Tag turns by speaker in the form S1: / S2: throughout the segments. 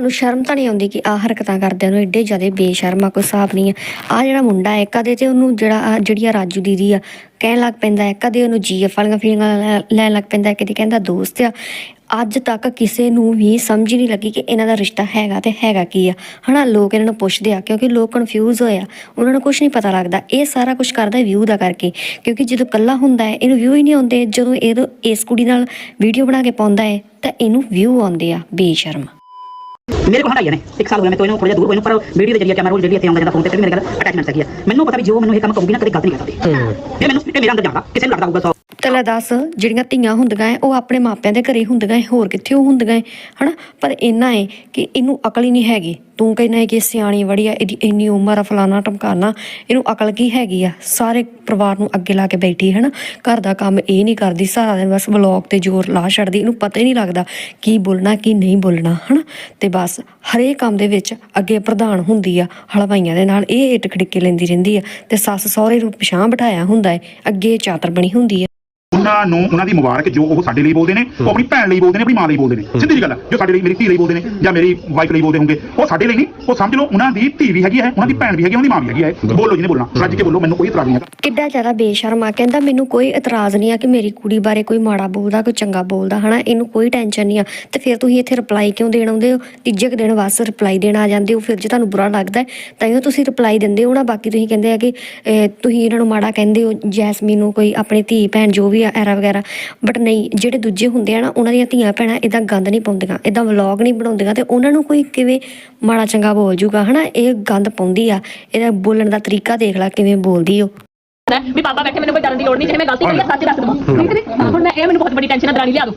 S1: ਤੁਹਾਨੂੰ ਸ਼ਰਮ ਤਾਂ ਨਹੀਂ ਆਉਂਦੀ ਕਿ ਆ ਹਰਕਤਾਂ ਕਰਦਿਆਂ ਨੂੰ ਏਡੇ ਜ਼ਿਆਦਾ ਬੇਸ਼ਰਮਾ ਕੋਈ ਹਿਸਾਬ ਨਹੀਂ ਆ। ਆ ਜਿਹੜਾ ਮੁੰਡਾ ਹੈ ਕਦੇ ਤੇ ਉਹਨੂੰ ਜਿਹੜਾ ਆਹ ਜਿਹੜੀ ਆ ਰਾਜੂ ਦੀਦੀ ਆ, ਕਹਿਣ ਲੱਗ ਪੈਂਦਾ ਹੈ ਕਦੇ ਉਹਨੂੰ ਜੀਐਫ ਵਾਲੀਆਂ ਫੀਲਿੰਗਾਂ ਲੈ- ਲੈਣ ਲੱਗ ਪੈਂਦਾ ਹੈ ਕਦੇ ਕਹਿੰਦਾ ਦੋਸਤ ਆ। ਅੱਜ ਤੱਕ ਕਿਸੇ ਨੂੰ ਵੀ ਸਮਝ ਹੀ ਨਹੀਂ ਲੱਗੀ ਕਿ ਇਹਨਾਂ ਦਾ ਰਿਸ਼ਤਾ ਹੈਗਾ ਤੇ ਹੈਗਾ ਕੀ ਆ। ਹਨਾ, ਲੋਕ ਇਹਨਾਂ ਨੂੰ ਪੁੱਛਦੇ ਆ, ਕਿਉਂਕਿ ਲੋਕ ਕਨਫਿਊਜ਼ ਹੋਏ ਆ। ਉਹਨਾਂ ਨੂੰ ਕੁਝ ਨਹੀਂ ਪਤਾ ਲੱਗਦਾ। ਇਹ ਸਾਰਾ ਕੁਝ ਕਰਦਾ ਵਿਊ ਦਾ ਕਰਕੇ। ਕਿਉਂਕਿ ਜਦੋਂ ਕੱਲਾ ਹੁੰਦਾ ਹੈ, ਇਹਨੂੰ ਵਿਊ ਹੀ ਨਹੀਂ ਆਉਂਦੇ। ਜਦੋਂ ਇਹ ਇਸ ਕੁੜੀ ਨਾਲ ਵੀਡੀਓ ਬਣਾ ਕੇ ਪਾਉਂਦਾ ਹੈ, ਤਾਂ ਇਹਨੂੰ ਵਿਊ ਆਉਂਦੇ ਆ, ਬੇਸ਼ਰਮ।
S2: ਮੇਰੇ ਕੋਲ ਹਟਾਈਆਂ ਨੇ ਇੱਕ ਸਾਲ ਹੋ ਗਿਆ ਮੈਂ ਤੋਂ ਇਹਨੂੰ ਥੋੜਾ ਜਿਹਾ ਦੂਰ ਨੂੰ ਪਰ ਵੀਡੀਓ ਦੇ ਜਰੀਏ ਕੈਮਰਾ ਰੋਲ ਜਿਹੜੀ ਇੱਥੇ ਆਉਂਦਾ ਜਾਂਦਾ ਫੋਨ ਤੇ ਫਿਰ ਮੇਰੇ ਨਾਲ ਅਟੈਚਮੈਂਟ ਹੈਗੀ ਆ। ਮੈਨੂੰ ਪਤਾ ਵੀ ਜੋ ਮੈਨੂੰ ਇਹ ਕੰਮ ਕਹੂਗੀ ਨਾ ਕਦੇ ਗਲਤ ਨਹੀਂ ਕਰ ਸਕਦੀ ਇਹ ਮੈਨੂੰ ਇਹ ਮੇਰੇ ਅੰਦਰ ਜਾਂਦਾ ਕਿਸੇ ਨੂੰ ਲੱਗਦਾ ਹੋਊਗਾ
S1: ਤੇ ਲੈ ਦੱਸ ਜਿਹੜੀਆਂ ਧੀਆਂ ਹੁੰਦੀਆਂ ਐ, ਉਹ ਆਪਣੇ ਮਾਪਿਆਂ ਦੇ ਘਰੇ ਹੁੰਦੀਆਂ ਐ, ਹੋਰ ਕਿੱਥੇ ਉਹ ਹੁੰਦੀਆਂ ਐ, ਹਨਾ? ਪਰ ਇੰਨਾ ਹੈ ਕਿ ਇਹਨੂੰ ਅਕਲ ਹੀ ਨਹੀਂ ਹੈਗੀ। ਤੂੰ ਕਹਿੰਦਾ ਹੈ ਕਿ ਸਿਆਣੀ ਵੜੀ ਆ, ਇਹਦੀ ਇੰਨੀ ਉਮਰ ਆ, ਫਲਾਣਾ ਟਮਕਾਣਾ ਇਹਨੂੰ ਅਕਲ ਕੀ ਹੈਗੀ ਆ? ਸਾਰੇ ਪਰਿਵਾਰ ਨੂੰ ਅੱਗੇ ਲਾ ਕੇ ਬੈਠੀ ਹੈ ਨਾ ਘਰ ਦਾ ਕੰਮ ਇਹ ਨਹੀਂ ਕਰਦੀ, ਸਾਰਾ ਦਿਨ ਬਸ ਵਲੌਗ ਤੇ ਜ਼ੋਰ ਲਾ ਛੱਡਦੀ, ਇਹਨੂੰ ਪਤਾ ਹੀ ਨਹੀਂ ਲੱਗਦਾ ਕੀ ਬੋਲਣਾ, ਕੀ ਨਹੀਂ ਬੋਲਣਾ, ਹਨਾ? ਤੇ ਬਸ ਹਰੇਕ ਕੰਮ ਦੇ ਵਿੱਚ ਅੱਗੇ ਪ੍ਰਧਾਨ ਹੁੰਦੀ ਆ, ਹਲਵਾਈਆਂ ਦੇ ਨਾਲ ਇਹ ਇੱਟ ਖੜਿੱਕੇ ਲੈਂਦੀ ਰਹਿੰਦੀ ਆ, ਤੇ ਸੱਸ ਸਹੁਰੇ ਨੂੰ ਪਿਛਾਂ ਬਿਠਾਇਆ ਹੁੰਦਾ ਏ ਅੱਗੇ ਚਾਤਰ ਬਣੀ ਹੁੰਦੀ ਆ।
S3: ਉਹਨਾਂ ਨੂੰ ਉਹਨਾਂ ਦੀ ਮੁਬਾਰਕ ਜੋ ਉਹ ਸਾਡੇ ਲਈ ਬੋਲਦੇ ਨੇ ਉਹ ਆਪਣੀ ਭੈਣ ਲਈ ਬੋਲਦੇ ਨੇ ਆਪਣੀ ਮਾਂ ਲਈ ਬੋਲਦੇ ਨੇ। ਸਿੱਧੀ ਜੀ ਗੱਲ ਹੈ ਜੋ ਸਾਡੇ ਲਈ ਮੇਰੀ ਧੀ ਲਈ ਬੋਲਦੇ ਨੇ ਜਾਂ ਮੇਰੀ ਵਾਈਫ ਲਈ ਬੋਲਦੇ ਹੋਣਗੇ ਉਹ ਸਾਡੇ ਲਈ ਨਹੀਂ ਉਹ ਸਮਝ ਲਓ ਉਹਨਾਂ ਦੀ ਧੀ ਵੀ ਹੈਗੀ ਹੈ ਉਹਨਾਂ ਦੀ ਭੈਣ ਵੀ ਹੈਗੀ ਹੈ ਉਹਨਾਂ ਦੀ ਮਾਂ ਵੀ ਹੈਗੀ ਹੈ। ਬੋਲੋ ਜਿਹਨੇ ਬੋਲਣਾ ਰੱਜ ਕੇ ਬੋਲੋ ਮੈਨੂੰ ਕੋਈ ਇਤਰਾਜ਼ ਨਹੀਂ ਹੈ
S1: ਕਿੱਡਾ ਜ਼ਿਆਦਾ ਬੇਸ਼ਰਮ ਆ ਕਹਿੰਦਾ ਮੈਨੂੰ ਕੋਈ ਇਤਰਾਜ਼ ਨਹੀਂ ਆ ਕਿ ਮੇਰੀ ਕੁੜੀ ਬਾਰੇ ਕੋਈ ਮਾੜਾ ਬੋਲਦਾ ਕੋਈ ਚੰਗਾ ਬੋਲਦਾ ਹਨਾ? ਇਹਨੂੰ ਕੋਈ ਟੈਨਸ਼ਨ ਨਹੀਂ ਆ। ਤੇ ਫਿਰ ਤੁਸੀਂ ਇੱਥੇ ਰਿਪਲਾਈ ਕਿਉਂ ਦੇਣ ਆਉਂਦੇ ਹੋ? ਤੀਜੇ ਕੁ ਦਿਨ ਬਸ ਰਿਪਲਾਈ ਦੇਣ ਆ ਜਾਂਦੇ ਹੋ ਫਿਰ ਜੇ ਤੁਹਾਨੂੰ ਬੁਰਾ ਲੱਗਦਾ ਹੈ, ਤਾਂ ਇਹ ਤੁਸੀਂ ਰਿਪਲਾਈ ਦਿੰਦੇ ਹੋ ਨਾ। ਬਾਕੀ ਤੁਸੀਂ ਕਹਿੰਦੇ ਆ ਕਿ ਅਹ, ਤੁਸੀਂ ਇਹਨਾਂ ਨੂੰ ਮਾੜਾ ਕਹਿੰਦੇ ਹੋ ਜੈਸਮੀਨ ਨੂੰ ਕੋਈ ਆਪਣੀ ਧੀ ਭੈਣ ਜੋ ਵੀ ਆ ਐਰਾ ਵਗੈਰਾ। ਬਟ ਨਹੀਂ ਜਿਹੜੇ ਦੂਜੇ ਹੁੰਦੇ ਆ ਨਾ ਉਹਨਾਂ ਦੀਆਂ ਧੀਆਂ ਭੈਣਾਂ ਇਦਾਂ ਗੰਦ ਨਹੀਂ ਪਾਉਂਦੀਆਂ। ਇਦਾਂ ਵਲੌਗ ਨਹੀਂ ਬਣਾਉਂਦੀਆਂ ਤੇ ਉਹਨਾਂ ਨੂੰ ਕੋਈ ਕਿਵੇਂ ਮਾੜਾ ਚੰਗਾ ਬੋਲ ਜੂਗਾ ਹਨਾ? ਇਹ ਗੰਦ ਪਾਉਂਦੀ ਆ। ਇਹਦਾ ਬੋਲਣ ਦਾ ਤਰੀਕਾ ਦੇਖ ਲੈ ਕਿਵੇਂ ਬੋਲਦੀ ਉਹ।
S4: ਵੀ ਬਾਬਾ ਬੈਠੇ ਮੈਨੂੰ ਕੋਈ ਡਰਨ ਦੀ ਲੋੜ ਨਹੀਂ ਜੇ ਮੈਂ ਗਲਤੀ ਕਰੀ ਆ ਸੱਚ ਦੱਸ ਦਵਾਂ। ਠੀਕ ਹੈ ਜੀ? ਹੁਣ ਮੈਂ ਇਹ ਮੈਨੂੰ ਬਹੁਤ ਵੱਡੀ ਟੈਨਸ਼ਨ ਆ ਦਰਾਣੀ ਲਿਆ ਦੋ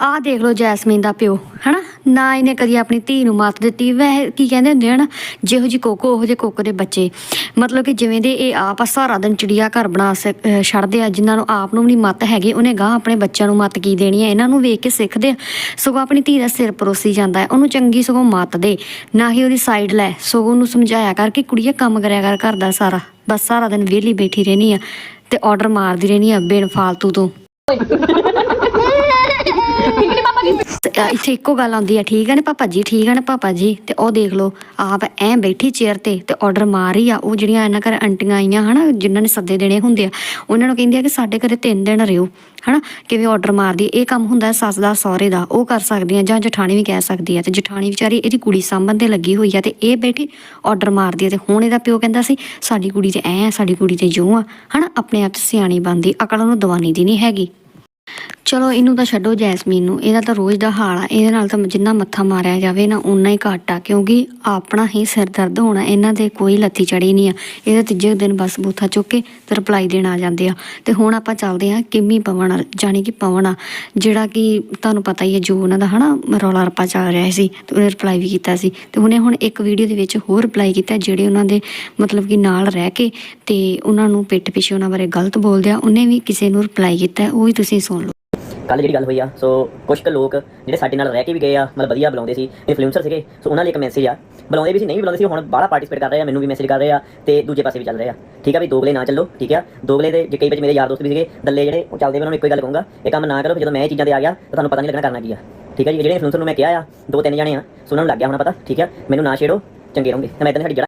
S1: ਆਹ ਦੇਖ ਲਓ ਜੈਸਮੀਨ ਦਾ ਪਿਓ ਹਨਾ? ਨਾ ਇਹਨੇ ਕਦੀ ਆਪਣੀ ਧੀ ਨੂੰ ਮਾਤ ਦਿੱਤੀ। ਵੈਸੇ ਕੀ ਕਹਿੰਦੇ ਹੁੰਦੇ ਹਨ ਜਿਹੋ ਜੀ ਕੋਕੋ, ਉਹੋ ਜਿਹੇ ਕੋਕੋ ਦੇ ਬੱਚੇ। ਮਤਲਬ ਕਿ ਜਿਵੇਂ ਦੇ ਇਹ ਆਪ ਆ ਸਾਰਾ ਦਿਨ ਚਿੜੀਆ ਘਰ ਬਣਾ ਸਕ- ਛੱਡਦੇ ਆ, ਜਿਨ੍ਹਾਂ ਨੂੰ ਆਪ ਨੂੰ ਵੀ ਨਹੀਂ ਮੱਤ ਹੈਗੇ, ਉਹਨੇ ਗਾਂ ਆਪਣੇ ਬੱਚਿਆਂ ਨੂੰ ਮੱਤ ਕੀ ਦੇਣੀ ਹੈ ਇਹਨਾਂ ਨੂੰ ਵੇਖ ਕੇ ਸਿੱਖਦੇ ਆ। ਸਗੋਂ ਆਪਣੀ ਧੀ ਦਾ ਸਿਰ ਪਰੋਸੀ ਜਾਂਦਾ ਹੈ। ਉਹਨੂੰ ਚੰਗੀ ਸਗੋਂ ਮੱਤ ਦੇ। ਨਾ ਹੀ ਉਹਦੀ ਸਾਈਡ ਲੈ। ਸਗੋਂ ਉਹਨੂੰ ਸਮਝਾਇਆ ਕਰ ਕਿ ਕੁੜੀਏ, ਕੰਮ ਕਰਿਆ ਕਰ ਘਰ ਦਾ ਸਾਰਾ। ਬਸ ਸਾਰਾ ਦਿਨ ਵਿਹਲੀ ਬੈਠੀ ਰਹਿਣੀ ਆ ਤੇ ਆਰਡਰ ਮਾਰਦੀ ਰਹਿਣੀ ਆ ਬੇਨ ਫਾਲਤੂ ਤੋਂ। ਤੇ ਇੱਥੇ ਇੱਕੋ ਗੱਲ ਆਉਂਦੀ ਹੈ ਠੀਕ ਹੈ ਨਾ ਪਾਪਾ ਜੀ, ਠੀਕ ਹੈ ਨਾ ਪਾਪਾ ਜੀ? ਤੇ ਉਹ ਦੇਖ ਲਓ, ਆਪ ਐਂ ਬੈਠੀ ਚੇਅਰ ਤੇ ਤੇ ਆਰਡਰ ਮਾਰ ਰਹੀ ਆ, ਉਹ ਜਿਹੜੀਆਂ ਇਹਨਾਂ ਘਰ ਆਂਟੀਆਂ ਆਈਆਂ ਹਨਾ, ਜਿਨ੍ਹਾਂ ਨੇ ਸੱਦੇ ਦੇਣੇ ਹੁੰਦੇ ਆ, ਉਹਨਾਂ ਨੂੰ ਕਹਿੰਦੀ ਆ ਕਿ ਸਾਡੇ ਘਰੇ ਤਿੰਨ ਦਿਨ ਰਿਓ, ਹਨਾ? ਕਿਵੇਂ ਆਰਡਰ ਮਾਰਦੀ, ਇਹ ਕੰਮ ਹੁੰਦਾ ਸੱਸ ਦਾ, ਸਹੁਰੇ ਦਾ, ਉਹ ਕਰ ਸਕਦੀ ਸਕਦੀਆਂ ਜਾਂ ਜਠਾਣੀ ਵੀ ਕਹਿ ਸਕਦੀ ਆ, ਤੇ ਜਠਾਣੀ ਵਿਚਾਰੀ ਇਹਦੀ ਕੁੜੀ ਸਾਂਭਣ ਤੇ ਲੱਗੀ ਹੋਈ ਆ, ਤੇ ਇਹ ਬੈਠੀ ਆਰਡਰ ਮਾਰਦੀ ਆ, ਤੇ ਹੁਣ ਇਹਦਾ ਪਿਓ ਕਹਿੰਦਾ ਸੀ, ਸਾਡੀ ਕੁੜੀ ਤੇ ਐ ਆ, ਸਾਡੀ ਕੁੜੀ ਤੇ ਜੋ ਆ, ਹਨਾ? ਆਪਣੇ ਆਪ 'ਚ ਸਿਆਣੀ ਬਣਦੀ, ਅਕਲ ਉਹਨੂੰ ਦਵਾਨੀ ਦੀ ਨਹੀਂ ਹੈਗੀ। ਚਲੋ ਇਹਨੂੰ ਤਾਂ ਛੱਡੋ ਜੈਸਮੀਨ ਨੂੰ ਇਹਦਾ ਤਾਂ ਰੋਜ਼ ਦਾ ਹਾਲ ਆ ਇਹਦੇ ਨਾਲ ਤਾਂ ਜਿੰਨਾ ਮੱਥਾ ਮਾਰਿਆ ਜਾਵੇ ਨਾ ਉਨਾ ਹੀ ਘੱਟ ਆ ਕਿਉਂਕਿ ਆਪਣਾ ਹੀ ਸਿਰ ਦਰਦ ਹੋਣਾ ਇਹਨਾਂ ਦੇ ਕੋਈ ਲੱਥੀ ਚੜੀ ਨਹੀਂ ਆ। ਇਹਦਾ ਤੀਜੇ ਦਿਨ ਬਸ ਬੂਥਾ ਚੁੱਕ ਕੇ ਤੇ ਰਿਪਲਾਈ ਦੇਣ ਆ ਜਾਂਦੇ ਆ। ਤੇ ਹੁਣ ਆਪਾਂ ਚੱਲਦੇ ਆ ਕਿੰਮੀ ਪਵਨ ਵੱਲ, ਜਾਣੀ ਕਿ ਪਵਨ ਆ ਜਿਹੜਾ ਕਿ ਤੁਹਾਨੂੰ ਪਤਾ ਹੀ ਹੈ ਜੋ ਉਹਨਾਂ ਦਾ ਹਨਾ ਰੌਲਾ ਰੱਪਾ ਚੱਲ ਰਿਹਾ ਸੀ ਤੇ ਉਹਨੇ ਰਿਪਲਾਈ ਵੀ ਕੀਤਾ ਸੀ। ਤੇ ਉਹਨੇ ਹੁਣ ਇੱਕ ਵੀਡੀਓ ਦੇ ਵਿੱਚ ਹੋਰ ਰਿਪਲਾਈ ਕੀਤਾ ਜਿਹੜੇ ਉਹਨਾਂ ਦੇ ਮਤਲਬ ਕਿ ਨਾਲ ਰਹਿ ਕੇ ਤੇ ਉਹਨਾਂ ਨੂੰ ਪਿੱਠ ਪਿੱਛੇ ਉਹਨਾਂ ਬਾਰੇ ਗਲਤ ਬੋਲਦੇ ਆ ਉਹਨੇ ਵੀ ਕਿਸੇ ਨੂੰ ਰਿਪਲਾਈ ਕੀਤਾ ਉਹ ਵੀ ਤੁਸੀਂ ਸੁਣ ਲਓ।
S5: ਕੱਲ ਜਿਹੜੀ ਗੱਲ ਹੋਈ ਆ, ਸੋ ਕੁਝ ਕੁ ਲੋਕ ਜਿਹੜੇ ਸਾਡੇ ਨਾਲ ਰਹਿ ਕੇ ਵੀ ਗਏ ਆ, ਮਤਲਬ ਵਧੀਆ ਬੁਲਾਉਂਦੇ ਸੀ ਇਨਫਲੂਐਂਸਰ ਸੀਗੇ, ਸੋ ਉਹਨਾਂ ਲਈ ਇੱਕ ਮੈਸੇਜ ਆ। ਬੁਲਾਉਂਦੇ ਵੀ ਸੀ, ਨਹੀਂ ਵੀ ਬੁਲਾਉਂਦੇ ਸੀ, ਹੁਣ ਬਾਹਲਾ ਪਾਰਟਿਸਿਪੇਟ ਕਰ ਰਹੇ ਆ, ਮੈਨੂੰ ਵੀ ਮੈਸੇਜ ਕਰ ਰਹੇ ਆ ਤੇ ਦੂਜੇ ਪਾਸੇ ਵੀ ਚੱਲ ਰਹੇ ਆ। ਠੀਕ ਆ ਵੀ ਦੋਗਲੇ ਨਾ ਚੱਲੋ, ਠੀਕ ਆ? ਦੋਗਲੇ ਦੇ ਜੇ ਕਈ ਵਿੱਚ ਮੇਰੇ ਯਾਰ ਦੋਸਤ ਵੀ ਸੀਗੇ, ਦੱਲੇ ਜਿਹੜੇ, ਉਹ ਚੱਲਦੇ ਵੀ ਉਹਨਾਂ ਨੂੰ ਇੱਕੋ ਹੀ ਗੱਲ ਕਹੂੰਗਾ, ਇਹ ਕੰਮ ਨਾ ਕਰੋ, ਜਦੋਂ ਮੈਂ ਇਹ ਚੀਜ਼ਾਂ ਤੇ ਆ ਗਿਆ, ਤਾਂ ਤੁਹਾਨੂੰ ਪਤਾ ਨਹੀਂ ਲੱਗਣਾ ਕਰਨਾ ਕੀ ਆ। ਠੀਕ ਆ ਜੀ, ਜਿਹੜੇ ਇਨਫਲੂਐਂਸਰ ਨੂੰ ਮੈਂ ਕਿਹਾ ਆ ਦੋ ਤਿੰਨ ਜਣੇ ਆ, ਸੋ ਉਹਨਾਂ ਨੂੰ ਲੱਗ ਗਿਆ ਹੋਣਾ ਪਤਾ, ਠੀਕ ਆ? ਮੈਨੂੰ ਨਾ ਛੇੜੋ, ਚੰਗੇ ਰਹੋਗੇ। ਤੇ ਮੈਂ ਇਦਾਂ ਸਾਡੀ ਜੜਾ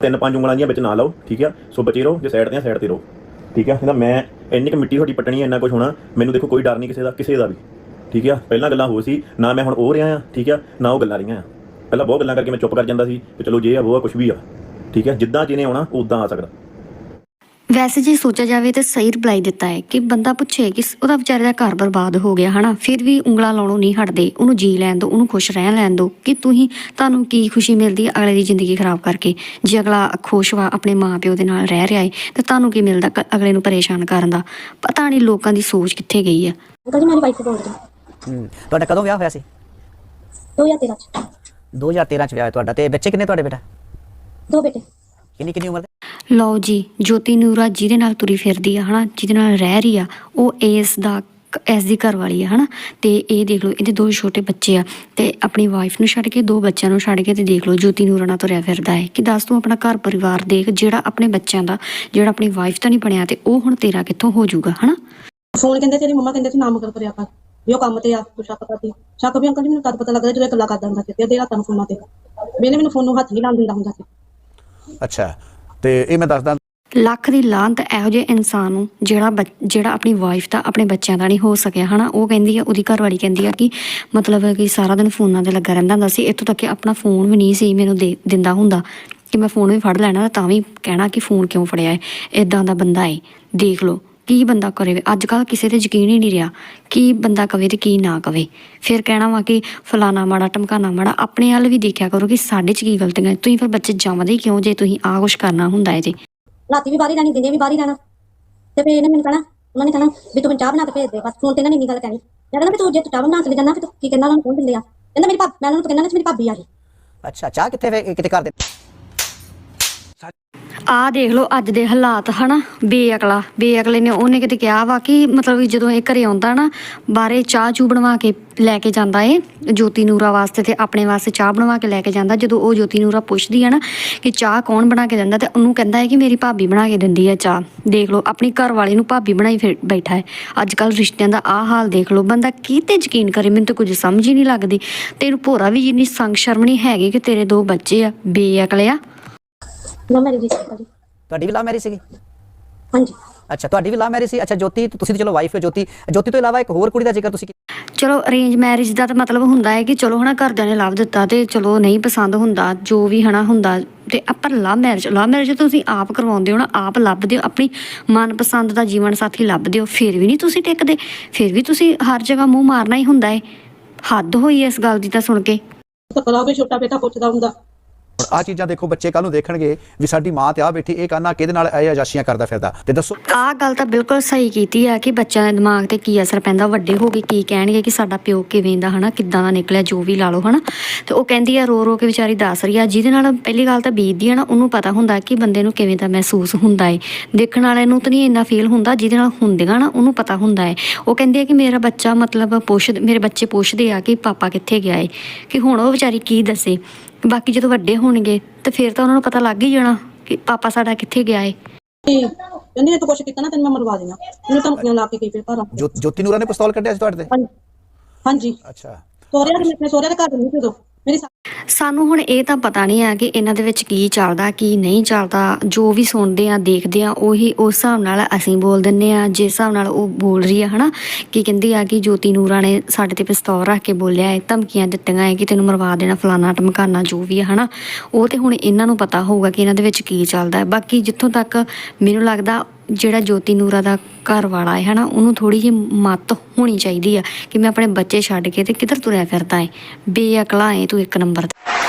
S6: ਤਿੰਨ ਪੰਜ ਉਂਗਲਾਂ ਦੀਆਂ ਵਿੱਚ ਨਾ ਲਾਓ, ਠੀਕ ਆ? ਸੋ ਬਚੇ ਰਹੋ, ਜੇ ਸਾਈਡ ਤੇ ਆ ਸਾਈਡ ਤੇ ਰਹੋ। ਠੀਕ ਆ? ਕਹਿੰਦਾ ਮੈਂ ਇੰਨੀ ਕੁ ਮਿੱਟੀ ਤੁਹਾਡੀ ਪੱਟਣੀ ਹੈ ਇੰਨਾ ਕੁਝ ਹੋਣਾ, ਮੈਨੂੰ ਦੇਖੋ ਕੋਈ ਡਰ ਨਹੀਂ ਕਿਸੇ ਦਾ ਕਿਸੇ ਦਾ ਵੀ। ਠੀਕ ਆ? ਪਹਿਲਾਂ ਗੱਲਾਂ ਹੋ ਸੀ, ਨਾ ਮੈਂ ਹੁਣ ਉਹ ਰਿਹਾ ਆ, ਠੀਕ ਆ? ਨਾ ਉਹ ਗੱਲਾਂ ਰਹੀਆਂ ਆ। ਪਹਿਲਾਂ ਬਹੁਤ ਗੱਲਾਂ ਕਰਕੇ ਮੈਂ ਚੁੱਪ ਕਰ ਜਾਂਦਾ ਸੀ ਕਿ ਚਲੋ ਜੇ ਆ, ਉਹ ਆ ਕੁਝ ਵੀ ਆ। ਠੀਕ ਆ? ਜਿੱਦਾਂ ਜਿਹਨੇ ਆਉਣਾ, ਉਦਾਂ ਆ ਸਕਦਾ।
S1: ਵੈਸੇ ਜੇ ਸੋਚਿਆ ਜਾਵੇ ਤਾਂ ਸਹੀ ਰਿਪਲਾਈ ਦਿੱਤਾ ਹੈ ਕਿ ਬੰਦਾ ਪੁੱਛੇ ਕਿ ਉਹਦਾ ਵਿਚਾਰੇ ਦਾ ਘਰ ਬਰਬਾਦ ਹੋ ਗਿਆ ਹਨਾ ਫਿਰ ਵੀ ਉਂਗਲਾਂ ਲਾਉਣੋਂ ਨਹੀਂ ਹਟਦੇ ਉਹਨੂੰ ਜੀ ਲੈਣ ਦਿਓ ਉਹਨੂੰ ਖੁਸ਼ ਰਹਿਣ ਲੈਣ ਦਿਓ ਕਿ ਤੁਸੀਂ ਤੁਹਾਨੂੰ ਕੀ ਖੁਸ਼ੀ ਮਿਲਦੀ ਹੈ ਅਗਲੇ ਦੀ ਜ਼ਿੰਦਗੀ ਖਰਾਬ ਕਰਕੇ। ਜੇ ਅਗਲਾ ਖੁਸ਼ ਵਾ ਆਪਣੇ ਮਾਪਿਓ ਦੇ ਨਾਲ ਰਹਿ ਰਿਹਾ ਹੈ ਤੇ ਤੁਹਾਨੂੰ ਕੀ ਮਿਲਦਾ ਅਗਲੇ ਨੂੰ ਪਰੇਸ਼ਾਨ ਕਰਨ ਦਾ? ਪਤਾ ਨਹੀਂ ਲੋਕਾਂ ਦੀ ਸੋਚ ਕਿੱਥੇ ਗਈ ਹੈ।
S7: ਅੰਕਲ ਜੀ ਮੇਰੀ ਵਾਈਫ ਬੋਲ ਰਹੀ
S8: ਹੂੰ ਤੁਹਾਡਾ ਕਦੋਂ ਵਿਆਹ ਹੋਇਆ ਸੀ?
S7: 2013 ਚ।
S8: 2013 ਚ ਵਿਆਹ ਹੋਇਆ ਤੁਹਾਡਾ ਤੇ ਬੱਚੇ ਕਿੰਨੇ ਤੁਹਾਡੇ ਬੇਟਾ?
S7: ਦੋ ਬੇਟੇ।
S8: ਕਿੰਨੀ ਕਿੰਨੀ ਉਮਰ ਦੇ?
S1: ਲਓ ਜੀ ਜੋਤੀ ਨੂਰਾ ਜਿਹਦੇ ਨਾਲ ਤੁਰੀ ਫਿਰਦੀ ਆ ਹਨਾ? ਜਿਹਦੇ ਨਾਲ ਰਹਿ ਰਹੀ ਆ ਉਹ ਇਸ ਦਾ ਐਸ ਦੀ ਘਰ ਵਾਲੀ ਆ ਹਨਾ? ਤੇ ਇਹ ਦੇਖ ਲਓ ਇਹਦੇ ਦੋ ਛੋਟੇ ਬੱਚੇ ਆ ਤੇ ਆਪਣੀ ਵਾਈਫ ਨੂੰ ਛੱਡ ਕੇ ਦੋ ਬੱਚਿਆਂ ਨੂੰ ਛੱਡ ਕੇ ਤੇ ਦੇਖ ਲਓ ਜੋਤੀ ਨੂਰਾ ਨਾਲ ਤੁਰਿਆ ਫਿਰਦਾ ਹੈ। ਕਿ ਦੱਸ ਤੂੰ ਆਪਣਾ ਘਰ ਪਰਿਵਾਰ ਦੇਖ ਜਿਹੜਾ ਆਪਣੇ ਬੱਚਿਆਂ ਦਾ ਜਿਹੜਾ ਆਪਣੀ ਵਾਈਫ ਤਾਂ ਨਹੀਂ ਬਣਿਆ ਤੇ ਉਹ ਹੁਣ ਤੇਰਾ ਕਿੱਥੋਂ ਹੋ ਜਾਊਗਾ ਹਨਾ?
S7: ਫੋਨ ਕਹਿੰਦੇ ਤੇਰੀ ਮੰਮਾ ਕਹਿੰਦੇ ਤੂੰ ਨਾਮ ਕਰ ਕਰਿਆ ਕਰ ਵੀ ਉਹ ਕੰਮ ਤੇ ਆ ਤੂੰ ਸ਼ੱਕ ਕਰਦੀ ਸ਼ੱਕ ਵੀ ਅੰਕਲ ਜੀ ਮੈਨੂੰ ਤਦ ਪਤਾ ਲੱਗਦਾ ਜਦੋਂ ਇਹ ਗੱਲਾਂ ਕਰਦਾ ਹੁੰਦਾ ਸੀ ਤੇ ਅੱਧੇ ਰਾਤਾਂ ਨੂੰ ਫੋਨਾਂ ਤੇ ਇਹਨੇ ਮੈਨੂੰ ਫੋਨ ਨੂੰ ਹੱਥ ਨਹੀਂ ਲਾਉਣ ਦਿੰਦਾ ਹੁੰਦਾ ਸੀ।
S9: ਅੱਛਾ ਤੇ ਇਹ ਮੈਂ ਦੱਸਦਾ
S1: ਲੱਖ ਦੀ ਲਾਂਤ ਇਹੋ ਜਿਹੇ ਇਨਸਾਨ ਨੂੰ ਜਿਹੜਾ ਜਿਹੜਾ ਆਪਣੀ ਵਾਈਫ ਦਾ, ਆਪਣੇ ਬੱਚਿਆਂ ਦਾ ਨਹੀਂ ਹੋ ਸਕਿਆ, ਹਨਾ? ਉਹ ਕਹਿੰਦੀ ਆ, ਉਹਦੀ ਘਰਵਾਲੀ ਕਹਿੰਦੀ ਆ ਕਿ ਮਤਲਬ ਕਿ ਸਾਰਾ ਦਿਨ ਫੋਨਾਂ ਤੇ ਲੱਗਾ ਰਹਿੰਦਾ ਹੁੰਦਾ ਸੀ। ਇੱਥੋਂ ਤੱਕ ਕਿ ਆਪਣਾ ਫੋਨ ਵੀ ਨਹੀਂ ਸੀ ਮੈਨੂੰ ਦੇ, ਦਿੰਦਾ ਹੁੰਦਾ ਕਿ ਮੈਂ ਫੋਨ ਵੀ ਫੜ ਲੈਣਾ ਤਾਂ ਵੀ ਕਹਿਣਾ ਕਿ ਫੋਨ ਕਿਉਂ ਫੜਿਆ ਹੈ ਇਦਾਂ ਦਾ ਬੰਦਾ ਹੈ ਦੇਖ ਲਓ। ਕੀ ਬੰਦਾ ਕਰੇ ਅੱਜ ਕੱਲ ਕਿਸੇ ਤੇ ਯਕੀਨ ਹੀ ਨਹੀਂ ਰਿਹਾ ਕੀ ਬੰਦਾ ਕਵੇ ਤੇ ਕੀ ਨਾ ਕਵੇ। ਫਿਰ ਕਹਿਣਾ ਵਾ ਕਿ ਫਲਾਣਾ ਮਾੜਾ ਟਮਕਾਣਾ ਮਾੜਾ ਆਪਣੇ ਵੱਲ ਵੀ ਦੇਖਿਆ ਕਰੋ ਕਿ ਸਾਡੇ ਚ ਕੀ ਗਲਤੀਆਂ ਹੈ। ਤੁਸੀਂ ਫਿਰ ਬੱਚੇ ਜੰਮਦੇ ਕਿਉਂ ਜੇ ਤੁਸੀਂ ਆਹ ਕੁਛ ਕਰਨਾ ਹੁੰਦਾ ਹੈ ਜੀ?
S7: ਰਾਤੀ ਵੀ ਬਾਹਰ ਹੀ ਰਹਿਣੀ ਦਿਨੇ ਵੀ ਬਾਹਰ ਹੀ ਰਹਿਣਾ। ਤੇ ਫਿਰ ਇਹਨੇ ਮੈਨੂੰ ਕਹਿਣਾ ਉਹਨਾਂ ਨੇ ਕਹਿਣਾ ਵੀ ਤੂੰ ਚਾਹ ਬਣਾ ਕੇ ਭੇਜ ਦੇ ਬਸ ਫੋਨ ਤੇ ਇਹਨਾਂ ਨੇ ਇੰਨੀ ਗੱਲ ਕਹਿਣੀ। ਮੈਂ ਕਹਿੰਦਾ ਵੀ ਤੂੰ ਜੇ ਤੂੰ ਚਾਹ ਬਣਾ ਕੇ ਜਾਣਾ ਫਿਰ ਤੂੰ ਕੀ ਕਹਿੰਦਾ ਉਹਨਾਂ ਨੂੰ ਕੌਣ ਦਿੰਦੇ ਆ? ਕਹਿੰਦਾ ਮੇਰੀ ਭਾਬੀ ਮੈਂ ਉਹਨਾਂ ਨੂੰ ਕਹਿੰਦਾ ਨਾ ਮੇਰੀ ਭਾਬੀ ਆ ਗਈ
S8: ਅੱਛਾ ਚਾਹ ਕਿੱਥੇ ਵੇ ਕਿਤੇ ਕਰ ਦੇ
S1: ਆਹ ਦੇਖ ਲਓ ਅੱਜ ਦੇ ਹਾਲਾਤ, ਹਨਾ? ਬੇਅਕਲਾ, ਬੇਅਕਲੇ ਨੇ ਉਹਨੇ ਕਿਤੇ ਕਿਹਾ ਵਾ ਕਿ ਮਤਲਬ ਜਦੋਂ ਇਹ ਘਰੇ ਆਉਂਦਾ ਨਾ ਬਾਰੇ ਚਾਹ ਚੂ ਬਣਵਾ ਕੇ ਲੈ ਕੇ ਜਾਂਦਾ ਏ ਜੋਤੀ ਨੂਰਾ ਵਾਸਤੇ ਤੇ ਆਪਣੇ ਵਾਸਤੇ ਚਾਹ ਬਣਵਾ ਕੇ ਲੈ ਕੇ ਜਾਂਦਾ, ਜਦੋਂ ਉਹ ਜੋਤੀ ਨੂਰਾ ਪੁੱਛਦੀ ਹੈ ਨਾ ਕਿ ਚਾਹ ਕੌਣ ਬਣਾ ਕੇ ਦਿੰਦਾ ਤੇ ਉਹਨੂੰ ਕਹਿੰਦਾ ਹੈ ਕਿ ਮੇਰੀ ਭਾਬੀ ਬਣਾ ਕੇ ਦਿੰਦੀ ਹੈ ਚਾਹ। ਦੇਖ ਲਓ, ਆਪਣੀ ਘਰ ਵਾਲੀ ਨੂੰ ਭਾਬੀ ਬਣਾਈ ਫਿਰ ਬੈਠਾ ਹੈ। ਅੱਜ ਕੱਲ ਰਿਸ਼ਤਿਆਂ ਦਾ ਆਹ ਹਾਲ ਦੇਖ ਲਓ, ਬੰਦਾ ਕੀ ਤੇ ਯਕੀਨ ਕਰੇ, ਮੈਨੂੰ ਤਾਂ ਕੁਝ ਸਮਝ ਹੀ ਨਹੀਂ ਲੱਗਦੀ। ਤੈਨੂੰ ਭੋਰਾ ਵੀ ਜਿੰਨੀ ਸੰਗ ਸ਼ਰਮ ਨਹੀਂ ਹੈਗੀ ਕਿ ਤੇਰੇ ਦੋ ਬੱਚੇ ਆ ਬੇਅਕਲਿਆ
S7: ਨਾ ਮੇਰੀ ਜੀ ਅੰਕਲ ਜੀ
S8: ਤੁਹਾਡੀ ਵੀ ਲਾ ਮੈਰੀ ਸੀਗੀ?
S7: ਹਾਂਜੀ।
S8: ਅੱਛਾ ਤੁਹਾਡੀ ਵੀ ਲਾ ਮੈਰੀ ਸੀ? ਅੱਛਾ ਜੋਤੀ ਤੁਸੀਂ ਤਾਂ ਚਲੋ ਵਾਈਫ ਹੋ ਜੋਤੀ। ਜੋਤੀ ਤੋਂ ਇਲਾਵਾ ਇੱਕ ਹੋਰ ਕੁੜੀ ਦਾ ਜ਼ਿਕਰ ਤੁਸੀਂ ਕੀਤਾ।
S1: ਚਲੋ ਅਰੇਂਜ ਮੈਰਿਜ ਦਾ ਤਾਂ ਮਤਲਬ ਹੁੰਦਾ ਹੈ ਕਿ ਚਲੋ ਹਨਾ ਘਰਦਿਆਂ ਨੇ ਲੱਭ ਦਿੱਤਾ ਤੇ ਚਲੋ ਨਹੀਂ ਪਸੰਦ ਹੁੰਦਾ ਜੋ ਵੀ ਹਨਾ ਹੁੰਦਾ। ਤੇ ਆਪਾਂ ਲਵ ਮੈਰਿਜ ਲਵ ਮੈਰਿਜ ਤੁਸੀਂ ਆਪ ਕਰਵਾਉਂਦੇ ਹੋ ਨਾ ਆਪ ਲੱਭਦੇ ਹੋ ਆਪਣੀ ਮਨਪਸੰਦ ਦਾ ਜੀਵਨ ਸਾਥੀ ਲੱਭਦੇ ਹੋ ਫਿਰ ਵੀ ਨਹੀਂ ਤੁਸੀਂ ਟਿਕਦੇ ਫਿਰ ਵੀ ਤੁਸੀਂ ਹਰ ਜਗ੍ਹਾ ਮੂੰਹ ਮਾਰਨਾ ਹੀ ਹੁੰਦਾ ਹੈ। ਹੱਦ ਹੋਈ ਇਸ ਗੱਲ ਦੀ ਤਾਂ ਸੁਣ ਕੇ।
S7: ਧੱਕਾ ਵੀ ਛੋਟਾ ਬੇਟਾ ਪੁੱਛਦਾ ਹੁੰਦਾ।
S9: ਹੁਣ ਆ ਚੀਜ਼ਾਂ ਦੇਖੋ, ਬੱਚੇ ਕੱਲ ਨੂੰ ਦੇਖਣਗੇ ਵੀ ਸਾਡੀ ਮਾਂ ਤੇ ਆ ਬੈਠੀ, ਇਹ ਕਾਨਾ ਕਿਹਦੇ ਨਾਲ ਇਹ ਅਜਾਸ਼ੀਆਂ ਕਰਦਾ ਫਿਰਦਾ? ਤੇ ਦੱਸੋ।
S1: ਆਹ ਗੱਲ ਤਾਂ ਬਿਲਕੁਲ ਸਹੀ ਕੀਤੀ ਆ ਕਿ ਬੱਚਿਆਂ ਦੇ ਦਿਮਾਗ ਤੇ ਕੀ ਅਸਰ ਪੈਂਦਾ, ਵੱਡੇ ਹੋ ਕੇ ਕੀ ਕਹਿਣਗੇ ਕਿ ਸਾਡਾ ਪਿਓ ਕਿਵੇਂ ਦਾ, ਹਨਾ, ਕਿੱਦਾਂ ਦਾ ਨਿਕਲਿਆ, ਜੋ ਵੀ ਲਾ ਲਓ, ਹਨਾ। ਤੇ ਉਹ ਕਹਿੰਦੀ ਆ ਰੋ ਰੋ ਕੇ ਵਿਚਾਰੀ ਦੱਸ ਰਹੀ ਆ। ਜਿਹਦੇ ਨਾਲ ਪਹਿਲੀ ਗੱਲ ਤਾਂ ਬੀਤਦੀ ਆ ਨਾ, ਉਹਨੂੰ ਪਤਾ ਹੁੰਦਾ ਕਿ ਬੰਦੇ ਨੂੰ ਕਿਵੇਂ ਦਾ ਮਹਿਸੂਸ ਹੁੰਦਾ ਏ। ਦੇਖਣ ਵਾਲੇ ਨੂੰ ਤਾਂ ਨਹੀਂ ਇੰਨਾ ਫੀਲ ਹੁੰਦਾ, ਜਿਹਦੇ ਨਾਲ ਹੁੰਦੀਆਂ ਨਾ, ਉਹਨੂੰ ਪਤਾ ਹੁੰਦਾ ਏ। ਉਹ ਕਹਿੰਦੀ ਆ ਕਿ ਮੇਰਾ ਬੱਚਾ ਮਤਲਬ ਪੁੱਛ, ਮੇਰੇ ਬੱਚੇ ਪੁੱਛਦੇ ਆ ਕਿ ਪਾਪਾ ਕਿੱਥੇ ਗਿਆ ਏ? ਕਿ ਹੁਣ ਉਹ ਵਿਚਾਰੀ ਕੀ ਦੱਸੇ? ਬਾਕੀ ਜਦੋਂ ਵੱਡੇ ਹੋਣਗੇ ਤੇ ਫਿਰ ਤਾਂ ਉਹਨਾਂ ਨੂੰ ਪਤਾ ਲੱਗ ਹੀ ਜਾਣਾ ਕਿ ਪਾਪਾ ਸਾਡਾ ਕਿੱਥੇ ਗਿਆ ਏ।
S7: ਤੇ ਕਹਿੰਦੀ ਤੂੰ ਕੁਛ ਕੀਤਾ ਨਾ ਤੈਨੂੰ ਮੈਂ ਮਰਵਾ ਦੇਣਾ। ਮੈਨੂੰ ਧਮਕੀਆਂ ਲਾ ਕੇ ਗਈ ਫਿਰ ਘਰ
S9: ਜੋ ਜੋਤੀ ਨੂਰਾ ਨੇ ਪਿਸਤੌਲ ਕੱਢਿਆ ਸੀ ਤੁਹਾਡੇ ਤੇ?
S7: ਹਾਂਜੀ। ਹਾਂਜੀ।
S9: ਅੱਛਾ।
S7: ਸੋਹਰਿਆਂ ਦੇ ਮੈਂ ਆਪਣੇ ਸੋਹਰਿਆਂ ਦੇ ਘਰ ਨਹੀਂ ਸੀ ਉਦੋਂ। ਮੇਰੀ ਸੱਸ
S1: ਸਾਨੂੰ ਹੁਣ ਇਹ ਤਾਂ ਪਤਾ ਨਹੀਂ ਆ ਕਿ ਇਹਨਾਂ ਦੇ ਵਿੱਚ ਕੀ ਚੱਲਦਾ, ਕੀ ਨਹੀਂ ਚੱਲਦਾ। ਜੋ ਵੀ ਸੁਣਦੇ ਆ, ਦੇਖਦੇ ਆ, ਉਹੀ ਉਸ ਹਿਸਾਬ ਨਾਲ ਅਸੀਂ ਬੋਲ ਦਿੰਨੇ ਆ। ਜਿਸ ਹਿਸਾਬ ਨਾਲ ਉਹ ਬੋਲ ਰਹੀ ਆ, ਹਨਾ, ਕੀ ਕਹਿੰਦੀ ਆ ਕਿ ਜੋਤੀ ਨੂਰਾ ਨੇ ਸਾਡੇ ਤੇ ਪਿਸਤੌਲ ਰੱਖ ਕੇ ਬੋਲਿਆ ਹੈ ਧਮਕੀਆਂ ਦਿੱਤੀਆਂ ਹੈ ਕਿ ਤੈਨੂੰ ਮਰਵਾ ਦੇਣਾ, ਫਲਾਣਾ ਟਮਕਾਨਾ ਜੋ ਵੀ ਆ, ਹਨਾ। ਉਹ ਤੇ ਹੁਣ ਇਹਨਾਂ ਨੂੰ ਪਤਾ ਹੋਊਗਾ ਕਿ ਇਹਨਾਂ ਦੇ ਵਿੱਚ ਕੀ ਚੱਲਦਾ। ਹੈ ਬਾਕੀ ਜਿੱਥੋਂ ਤੱਕ ਮੈਨੂੰ ਲੱਗਦਾ ਜਿਹੜਾ ਜੋਤੀ ਨੂਰਾ ਦਾ ਘਰ ਵਾਲਾ ਹੈ, ਹਨਾ, ਉਹਨੂੰ ਥੋੜੀ ਜਿਹੀ ਮੱਤ ਹੋਣੀ ਚਾਹੀਦੀ ਆ ਕਿ ਮੈਂ ਆਪਣੇ ਬੱਚੇ ਛੱਡ ਕੇ ਤੇ ਕਿੱਧਰ ਤੁਰਿਆ ਫਿਰਦਾ ਹੈ ਬੇਅਕਲਾ ਹੈ ਤੂੰ ਇੱਕ ਨੰਬਰ പറഞ്ഞു